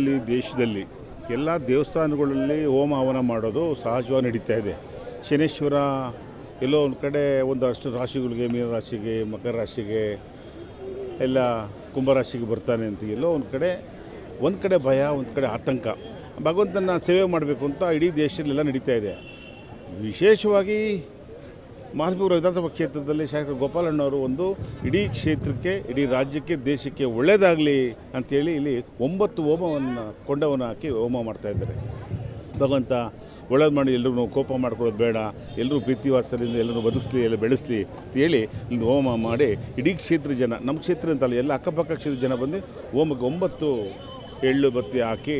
ಇಲ್ಲಿ ದೇಶದಲ್ಲಿ ಎಲ್ಲ ದೇವಸ್ಥಾನಗಳಲ್ಲಿ ಹೋಮ ಹವನ ಮಾಡೋದು ಸಹಜವಾಗಿ ನಡೀತಾ ಇದೆ. ಶನೇಶ್ವರ ಎಲ್ಲೋ ಒಂದು ಕಡೆ ಒಂದಷ್ಟು ರಾಶಿಗಳಿಗೆ ಮೀನರಾಶಿಗೆ ಮಕರ ರಾಶಿಗೆ, ಎಲ್ಲ ಕುಂಭರಾಶಿಗೆ ಬರ್ತಾನೆ ಅಂತ ಎಲ್ಲೋ ಒಂದು ಕಡೆ ಒಂದು ಕಡೆ ಭಯ, ಒಂದು ಕಡೆ ಆತಂಕ. ಭಗವಂತನ ಸೇವೆ ಮಾಡಬೇಕು ಅಂತ ಇಡೀ ದೇಶದಲ್ಲೆಲ್ಲ ನಡೀತಾ ಇದೆ. ವಿಶೇಷವಾಗಿ ಮಹಾತ್ಮಪುರ ವಿಧಾನಸಭಾ ಕ್ಷೇತ್ರದಲ್ಲಿ ಶಾಸಕ ಗೋಪಾಲಣ್ಣವರು ಒಂದು ಇಡೀ ಕ್ಷೇತ್ರಕ್ಕೆ, ಇಡೀ ರಾಜ್ಯಕ್ಕೆ, ದೇಶಕ್ಕೆ ಒಳ್ಳೆಯದಾಗಲಿ ಅಂಥೇಳಿ ಇಲ್ಲಿ ಒಂಬತ್ತು ಹೋಮವನ್ನು ಕೊಂಡವನ್ನು ಹಾಕಿ ಹೋಮ ಮಾಡ್ತಾಯಿದ್ದಾರೆ ಭಗವಂತ, ಒಳ್ಳೇದು ಮಾಡಿ ಎಲ್ಲರೂ ಕೋಪ ಮಾಡ್ಕೊಳ್ಳೋದು ಬೇಡ ಎಲ್ಲರೂ ಪ್ರೀತಿ ವಾತ್ಸಲ್ಯದಿಂದ ಎಲ್ಲರೂ ಬದುಕಿಸ್ಲಿ, ಎಲ್ಲ ಬೆಳೆಸಲಿ ಅಂತ ಹೇಳಿ ಇಲ್ಲಿ ಹೋಮ ಮಾಡಿ ಇಡೀ ಕ್ಷೇತ್ರ ಜನ, ನಮ್ಮ ಕ್ಷೇತ್ರ ಅಂತಲ್ಲ, ಎಲ್ಲ ಅಕ್ಕಪಕ್ಕ ಕ್ಷೇತ್ರದ ಜನ ಬಂದು ಹೋಮಕ್ಕೆ ಒಂಬತ್ತು ಎಳ್ಳು ಬತ್ತಿ ಹಾಕಿ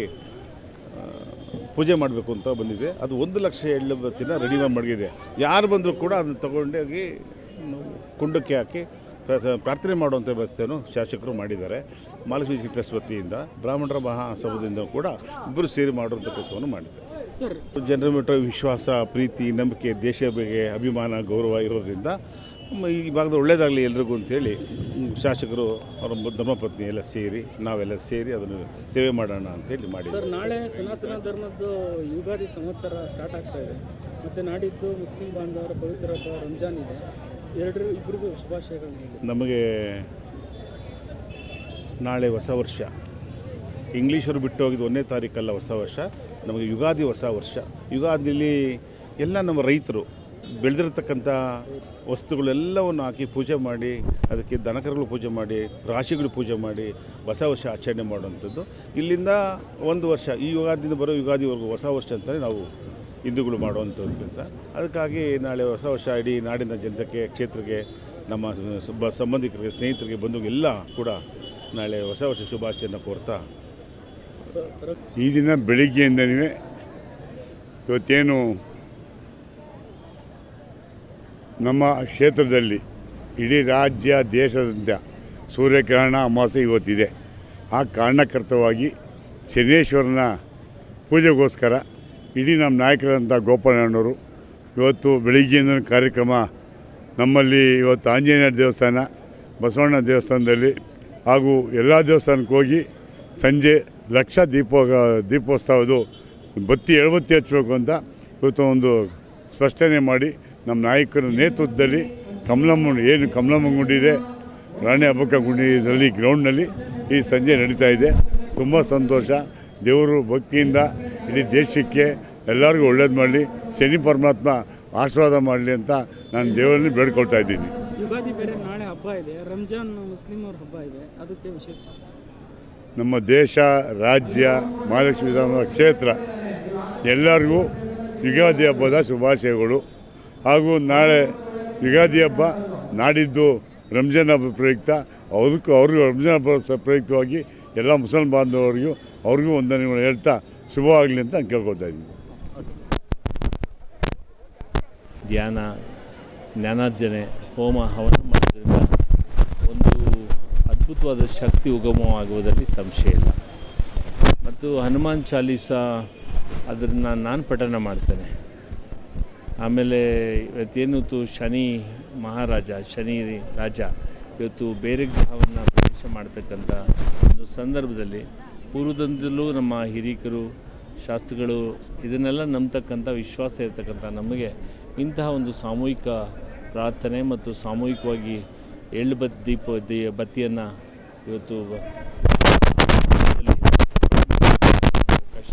ಪೂಜೆ ಮಾಡಬೇಕು ಅಂತ ಬಂದಿದೆ. ಅದು ಒಂದು ಲಕ್ಷ ಎಳ್ಳು ಬತ್ತಿನ ರೆಡಿ ಮಡಗಿದೆ ಯಾರು ಬಂದರೂ ಕೂಡ ಅದನ್ನು ತಗೊಂಡೋಗಿ ಕುಂಡಕ್ಕೆ ಹಾಕಿ ಪ್ರ- ಪ್ರಾರ್ಥನೆ ಮಾಡುವಂಥ ವ್ಯವಸ್ಥೆಯನ್ನು ಶಾಸಕರು ಮಾಡಿದ್ದಾರೆ. ಮಾಲಕ್ಷ್ಮೀ ಟ್ರಸ್ಟ್ ವತಿಯಿಂದ ಬ್ರಾಹ್ಮಣರ ಮಹಾಸಭದಿಂದ ಕೂಡ ಇಬ್ಬರು ಸೇರಿ ಮಾಡುವಂಥ ಕೆಲಸವನ್ನು ಮಾಡಿದ್ದಾರೆ. ಸರ್. ಜನರ ಮಟ್ಟ ವಿಶ್ವಾಸ ಪ್ರೀತಿ ನಂಬಿಕೆ ದೇಶ ಬಗ್ಗೆ ಅಭಿಮಾನ ಗೌರವ ಇರೋದ್ರಿಂದ ಈ ಭಾಗದ ಒಳ್ಳೆಯದಾಗಲಿ ಎಲ್ರಿಗೂ ಅಂತೇಳಿ ಶಾಸಕರು ಅವರ ಧರ್ಮಪತ್ನಿ ಎಲ್ಲ ಸೇರಿ ನಾವೆಲ್ಲ ಸೇರಿ ಅದನ್ನು ಸೇವೆ ಮಾಡೋಣ ಅಂತೇಳಿ ಮಾಡಿ ಸರ್ ನಾಳೆ ಸನಾತನ ಧರ್ಮದ್ದು ಯುಗಾದಿ ಸಂವತ್ಸರ ಸ್ಟಾರ್ಟ್ ಆಗ್ತಾ ಇದೆ. ಮತ್ತು ನಾಡಿದ್ದು ಮುಸ್ಲಿಂ ಬಾಂಧವರ ಪವಿತ್ರ ರಂಜಾನ್ ಇದೆ. ಎರಡರೂ ಇಬ್ಬರಿಗೂ ಶುಭಾಶಯಗಳು ನಮಗೆ ನಾಳೆ ಹೊಸ ವರ್ಷ. ಇಂಗ್ಲೀಷರು ಬಿಟ್ಟು ಹೋಗಿದ್ದು ಒಂದನೇ ತಾರೀಕಲ್ಲ ಹೊಸ ವರ್ಷ. ನಮಗೆ ಯುಗಾದಿ ಹೊಸ ವರ್ಷ. ಯುಗಾದಿಲಿ ಎಲ್ಲ ನಮ್ಮ ರೈತರು ಬೆಳೆದಿರತಕ್ಕಂಥ ವಸ್ತುಗಳೆಲ್ಲವನ್ನು ಹಾಕಿ ಪೂಜೆ ಮಾಡಿ, ಅದಕ್ಕೆ ದನಕರುಗಳು ಪೂಜೆ ಮಾಡಿ, ರಾಶಿಗಳು ಪೂಜೆ ಮಾಡಿ ಹೊಸ ವರ್ಷ ಆಚರಣೆ ಮಾಡುವಂಥದ್ದು. ಇಲ್ಲಿಂದ ಒಂದು ವರ್ಷ, ಈ ಯುಗಾದಿಂದ ಬರೋ ಯುಗಾದಿವರೆಗೂ ಹೊಸ ವರ್ಷ ಅಂತಲೇ ನಾವು ಹಿಂದೂಗಳು ಮಾಡುವಂಥದ್ದು ಕೆಲಸ. ಅದಕ್ಕಾಗಿ ನಾಳೆ ಹೊಸ ವರ್ಷ ಇಡೀ ನಾಡಿನ ಜನತೆಗೆ, ಕ್ಷೇತ್ರಕ್ಕೆ, ನಮ್ಮ ಸಂಬಂಧಿಕರಿಗೆ, ಸ್ನೇಹಿತರಿಗೆ ಬಂಧುಗೆಲ್ಲ ಕೂಡ ನಾಳೆ ಹೊಸ ವರ್ಷ ಶುಭಾಶಯನ ಕೋರ್ತಾ ಈ ದಿನ ಬೆಳಿಗ್ಗೆಯಿಂದನೇ ಇವತ್ತೇನು ನಮ್ಮ ಕ್ಷೇತ್ರದಲ್ಲಿ ಇಡೀ ರಾಜ್ಯ ದೇಶದಂತ ಸೂರ್ಯಗ್ರಹಣ ಅಮಾವಾಸ್ಯೆ ಇವತ್ತಿದೆ. ಆ ಕಾರಣಕರ್ತವಾಗಿ ಶನೇಶ್ವರನ ಪೂಜೆಗೋಸ್ಕರ ಇಡೀ ನಮ್ಮ ನಾಯಕರಂಥ ಗೋಪಾಲಣ್ಣವರು ಇವತ್ತು ಬೆಳಿಗ್ಗೆಯಿಂದ ಕಾರ್ಯಕ್ರಮ ನಮ್ಮಲ್ಲಿ ಇವತ್ತು ಆಂಜನೇಯ ದೇವಸ್ಥಾನ, ಬಸವಣ್ಣ ದೇವಸ್ಥಾನದಲ್ಲಿ ಹಾಗೂ ಎಲ್ಲ ದೇವಸ್ಥಾನಕ್ಕೆ ಹೋಗಿ ಸಂಜೆ ಲಕ್ಷ ದೀಪೋ ದೀಪೋತ್ಸವದು ಬತ್ತಿ ಎಳಬತ್ತಿ ಹಚ್ಚಬೇಕು ಅಂತ ಇವತ್ತು ಒಂದು ಸ್ಪಷ್ಟನೆ ಮಾಡಿ ನಮ್ಮ ನಾಯಕರ ನೇತೃತ್ವದಲ್ಲಿ ಕಮಲಮ್ಮ ಏನು ಕಮಲಮ್ಮ ಗುಂಡಿದೆ ರಾಣಿ ಹಬ್ಬಕ್ಕ ಗುಂಡಿದಲ್ಲಿ ಗ್ರೌಂಡ್ನಲ್ಲಿ ಈ ಸಂಜೆ ನಡೀತಾ ಇದೆ. ತುಂಬ ಸಂತೋಷ. ದೇವರು ಭಕ್ತಿಯಿಂದ ಇಡೀ ದೇಶಕ್ಕೆ ಎಲ್ಲರಿಗೂ ಒಳ್ಳೇದು ಮಾಡಲಿ ಶನಿ ಪರಮಾತ್ಮ ಆಶೀರ್ವಾದ ಮಾಡಲಿ ಅಂತ ನಾನು ದೇವರಲ್ಲಿ ಬೇಡ್ಕೊಳ್ತಾ ಇದ್ದೀನಿ. ಯುಗಾದಿ ಬೇರೆ ನಾಳೆ ಹಬ್ಬ ಇದೆ ರಂಜಾನ್ ಮುಸ್ಲಿಮರ ಹಬ್ಬ ಇದೆ ಅದಕ್ಕೆ ವಿಶೇಷ. ನಮ್ಮ ದೇಶ ರಾಜ್ಯ ಮಹಾಲಕ್ಷ್ಮಿ ಕ್ಷೇತ್ರ ಎಲ್ಲರಿಗೂ ಯುಗಾದಿ ಹಬ್ಬದ ಶುಭಾಶಯಗಳು. ಹಾಗೂ ನಾಳೆ ಯುಗಾದಿ ಹಬ್ಬ ನಾಡಿದ್ದು ರಂಜಾನ್ ಹಬ್ಬ ಪ್ರಯುಕ್ತ. ಅವ್ರಿಗೂ ಅವ್ರಿಗೂ ರಂಜಾನ್ ಹಬ್ಬ ಪ್ರಯುಕ್ತವಾಗಿ ಎಲ್ಲ ಮುಸಲ್ಮಾನ್ ಬಾಂಧವರಿಗೂ ಅವ್ರಿಗೂ ವಂದನೆಗಳು ಹೇಳ್ತಾ ಶುಭವಾಗಲಿ ಅಂತ ನಾನು ಕೇಳ್ಕೊತಾ ಇದ್ದೀನಿ. ಧ್ಯಾನ, ಜ್ಞಾನಾರ್ಜನೆ, ಹೋಮ, ಹವನ ಮಾಡೋದ್ರಿಂದ ಒಂದು ಅದ್ಭುತವಾದ ಶಕ್ತಿ ಉಗಮವಾಗುವುದರಲ್ಲಿ ಸಂಶಯ ಇಲ್ಲ. ಮತ್ತು ಹನುಮಾನ್ ಚಾಲೀಸ ಅದನ್ನು ನಾನು ಪಠನ ಮಾಡ್ತೇನೆ. ಆಮೇಲೆ ಇವತ್ತೇನಿತ್ತು ಶನಿ ಮಹಾರಾಜ, ಶನಿ ರಾಜ ಇವತ್ತು ಬೇರೆ ಗ್ರಹವನ್ನು ಪ್ರವೇಶ ಮಾಡ್ತಕ್ಕಂಥ ಒಂದು ಸಂದರ್ಭದಲ್ಲಿ ಪೂರ್ವದಿಂದಲೂ ನಮ್ಮ ಹಿರೀಕರು, ಶಾಸ್ತ್ರಗಳು ಇದನ್ನೆಲ್ಲ ನಂಬತಕ್ಕಂಥ ವಿಶ್ವಾಸ ಇರತಕ್ಕಂಥ ನಮಗೆ ಇಂತಹ ಒಂದು ಸಾಮೂಹಿಕ ಪ್ರಾರ್ಥನೆ ಮತ್ತು ಸಾಮೂಹಿಕವಾಗಿ ಎಳ್ಳು ಬತ್ ದೀಪ ದಿ ಬತ್ತಿಯನ್ನು ಇವತ್ತು ಅವಕಾಶ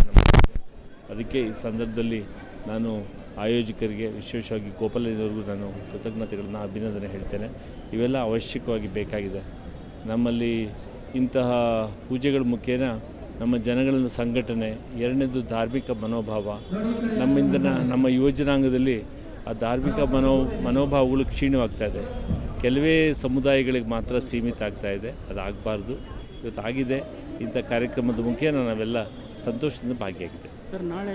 ಅದಕ್ಕೆ ಈ ಸಂದರ್ಭದಲ್ಲಿ ನಾನು ಆಯೋಜಕರಿಗೆ ವಿಶೇಷವಾಗಿ ಗೋಪಾಲಯ್ಯನವ್ರಿಗೂ ನಾನು ಕೃತಜ್ಞತೆಗಳನ್ನು, ಅಭಿನಂದನೆ ಹೇಳ್ತೇನೆ. ಇವೆಲ್ಲ ಅವಶ್ಯಕವಾಗಿ ಬೇಕಾಗಿದೆ. ನಮ್ಮಲ್ಲಿ ಇಂತಹ ಪೂಜೆಗಳ ಮುಖೇನ ನಮ್ಮ ಜನಗಳ ಸಂಘಟನೆ, ಎರಡನೇದು ಧಾರ್ಮಿಕ ಮನೋಭಾವ, ನಮ್ಮಿಂದ ನಮ್ಮ ಯುವಜನಾಂಗದಲ್ಲಿ ಆ ಧಾರ್ಮಿಕ ಮನೋ, ಮನೋಭಾವಗಳು ಕ್ಷೀಣವಾಗ್ತಾ ಇದೆ. ಕೆಲವೇ ಸಮುದಾಯಗಳಿಗೆ ಮಾತ್ರ ಸೀಮಿತ ಆಗ್ತಾ ಇದೆ. ಅದಾಗಬಾರ್ದು. ಇವತ್ತಾಗಿದೆ. ಇಂಥ ಕಾರ್ಯಕ್ರಮದ ಮುಖೇನ ನಾವೆಲ್ಲ ಸಂತೋಷದಿಂದ ಭಾಗಿಯಾಗಿದೆ ಸರ್, ನಾಳೆ